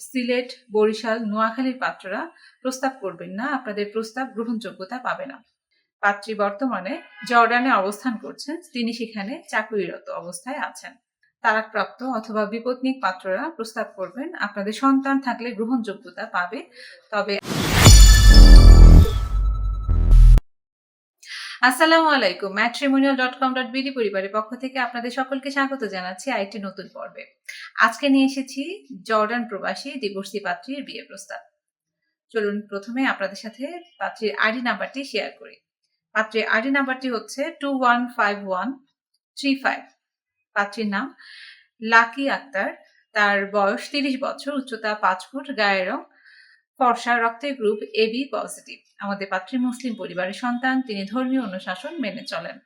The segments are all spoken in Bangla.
সিলেট, বরিশাল, নোয়াখালীর পাত্ররা প্রস্তাব করবেন না, আপনাদের প্রস্তাব গ্রহণযোগ্যতা পাবে না। পাত্রী বর্তমানে জর্ডানে অবস্থান করছেন, তিনি সেখানে চাকরিরত অবস্থায় আছেন। তারাকপ্রাপ্ত অথবা বিপত্নিক পাত্ররা প্রস্তাব করবেন, আপনাদের সন্তান থাকলে গ্রহণযোগ্যতা পাবে, তবে আসসালামু আলাইকুম। Matrimonial dot com dot BD পরিবারের পক্ষ থেকে আপনাদের সকলকে স্বাগত জানাচ্ছি আরেকটি নতুন পর্বে। আজকে নিয়ে এসেছি জর্ডান প্রবাসী দিবসী পাত্রীর বিয়ে প্রস্তাব। চলুন প্রথমে আপনাদের সাথে পাত্রীর আইডি নাম্বারটি শেয়ার করি। পাত্রীর আইডি নাম্বারটি হচ্ছে two one five one three five পাত্রীর নাম লাকি আক্তার। তার বয়স তিরিশ বছর, উচ্চতা পাঁচ ফুট, গায়ের রং ফর্সা রক্তের গ্রুপ এবি পজিটিভ আমাদের পাত্রী মুসলিম পরিবারের সন্তান, তিনি ধর্মীয় অনুশাসন মেনে চলেন।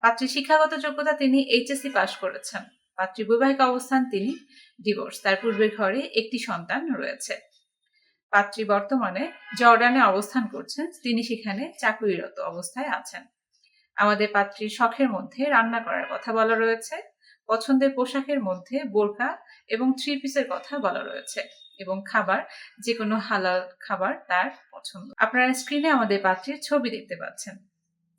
পাত্রীর শিক্ষাগত যোগ্যতা তিনি এইচএসসি পাশ করেছেন। পাত্রী বৈবাহিক অবস্থান তিনি ডিভোর্স তার পূর্বের ঘরে একটি সন্তান রয়েছে। পাত্রী বর্তমানে জর্ডানে অবস্থান করছেন। তিনি সেখানে চাকরিরত অবস্থায় আছেন। আমাদের পাত্রীর শখের মধ্যে রান্না করার কথা বলা রয়েছে। পছন্দের পোশাকের মধ্যে বোরকা এবং থ্রি পিসের কথা বলা রয়েছে। এবং খাবার যে কোনো হালাল খাবার তার পছন্দ। আপনারা স্ক্রিনে আমাদের পাত্রের ছবি দেখতে পাচ্ছেন।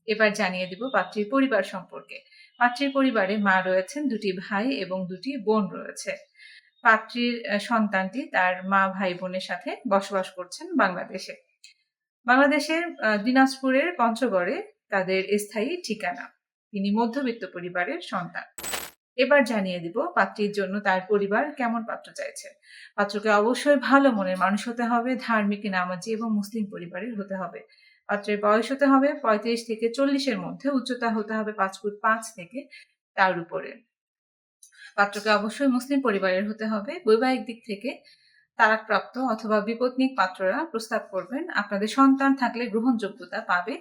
এবার জানিয়ে দিব পাত্রীর পরিবার সম্পর্কে। পাত্রীর পরিবারে মা রয়েছেন দুটি ভাই এবং দুটি বোন রয়েছে। পাত্রীর সন্তানটি তার মা ভাই বোনের সাথে বসবাস করছেন বাংলাদেশে। বাংলাদেশের দিনাজপুরের পঞ্চগড়ে তাদের স্থায়ী ঠিকানা। তিনি মধ্যবিত্ত পরিবারের সন্তান। এবার জানিয়ে দিব পাত্রীর জন্য তার পরিবার কেমন পাত্র চাইছে। পাত্রকে অবশ্যই ভালো মনের মানুষ হতে হবে, ধার্মিক নামাজি এবং মুসলিম পরিবারের হতে হবে। পাত্রের বয়স হতে হবে পঁয়ত্রিশ থেকে চল্লিশের মধ্যে, উচ্চতা হতে হবে পাঁচ ফুট পাঁচ থেকে তার উপরে। পাত্রকে অবশ্যই মুসলিম পরিবারের হতে হবে। বৈবাহিক দিক থেকে তালাকপ্রাপ্ত অথবা বিপত্নিক পাত্ররা প্রস্তাব করবেন, আপনাদের সন্তান থাকলে গ্রহণযোগ্যতা পাবে।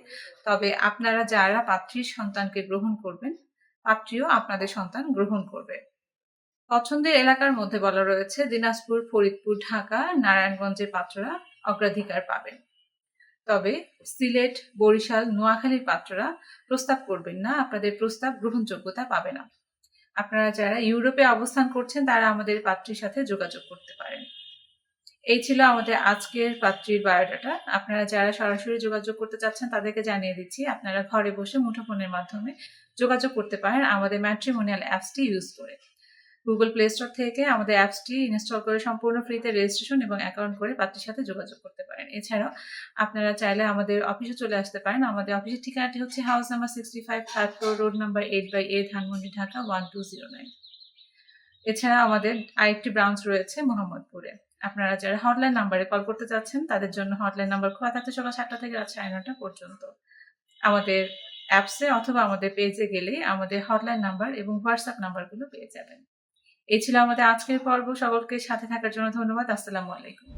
তবে আপনারা যারা পাত্রীর সন্তানকে গ্রহণ করবেন পাত্রীও আপনাদের সন্তান গ্রহণ করবে। পছন্দের এলাকার মধ্যে বলা রয়েছে, দিনাজপুর, ফরিদপুর, ঢাকা, নারায়ণগঞ্জের পাত্ররা অগ্রাধিকার পাবেন। তবে সিলেট, বরিশাল, নোয়াখালীর পাত্ররা প্রস্তাব করবেন না, আপনাদের প্রস্তাব গ্রহণযোগ্যতা পাবে না। আপনারা যারা ইউরোপে অবস্থান করছেন, তারা আমাদের পাত্রীর সাথে যোগাযোগ করতে পারেন। এই ছিল আমাদের আজকের পাত্রীর বায়োডাটা। আপনারা যারা সরাসরি যোগাযোগ করতে চাচ্ছেন, তাদেরকে জানিয়ে দিচ্ছি, আপনারা ঘরে বসে মুঠোফোনের মাধ্যমে যোগাযোগ করতে পারেন আমাদের ম্যাট্রিমোনিয়াল অ্যাপসটি ইউজ করে। গুগল প্লে স্টোর থেকে আমাদের অ্যাপসটি ইনস্টল করে সম্পূর্ণ ফ্রিতে রেজিস্ট্রেশন এবং অ্যাকাউন্ট করে পাত্রীর সাথে যোগাযোগ করতে পারেন। এছাড়াও, আপনারা চাইলে আমাদের অফিসে চলে আসতে পারেন। আমাদের অফিসের ঠিকানাটি হচ্ছে house number sixty five third floor road number eight by A Dhanmondi, Dhaka one two zero nine এছাড়া আমাদের আরেকটি ব্রাঞ্চ রয়েছে মোহাম্মদপুরে। আপনারা যারা হটলাইন নাম্বারে কল করতে চাচ্ছেন তাদের জন্য হটলাইন নাম্বার খোলা থাকতে সকাল সাতটা থেকে রাত সাড়ে নটা পর্যন্ত। আমাদের অ্যাপসে অথবা আমাদের পেজে গেলে আমাদের হটলাইন নাম্বার এবং হোয়াটসঅ্যাপ নাম্বারগুলো পেয়ে যাবেন। এই ছিল আমাদের আজকের পর্ব। সকলকে সাথে থাকার জন্য ধন্যবাদ। আসসালামু আলাইকুম।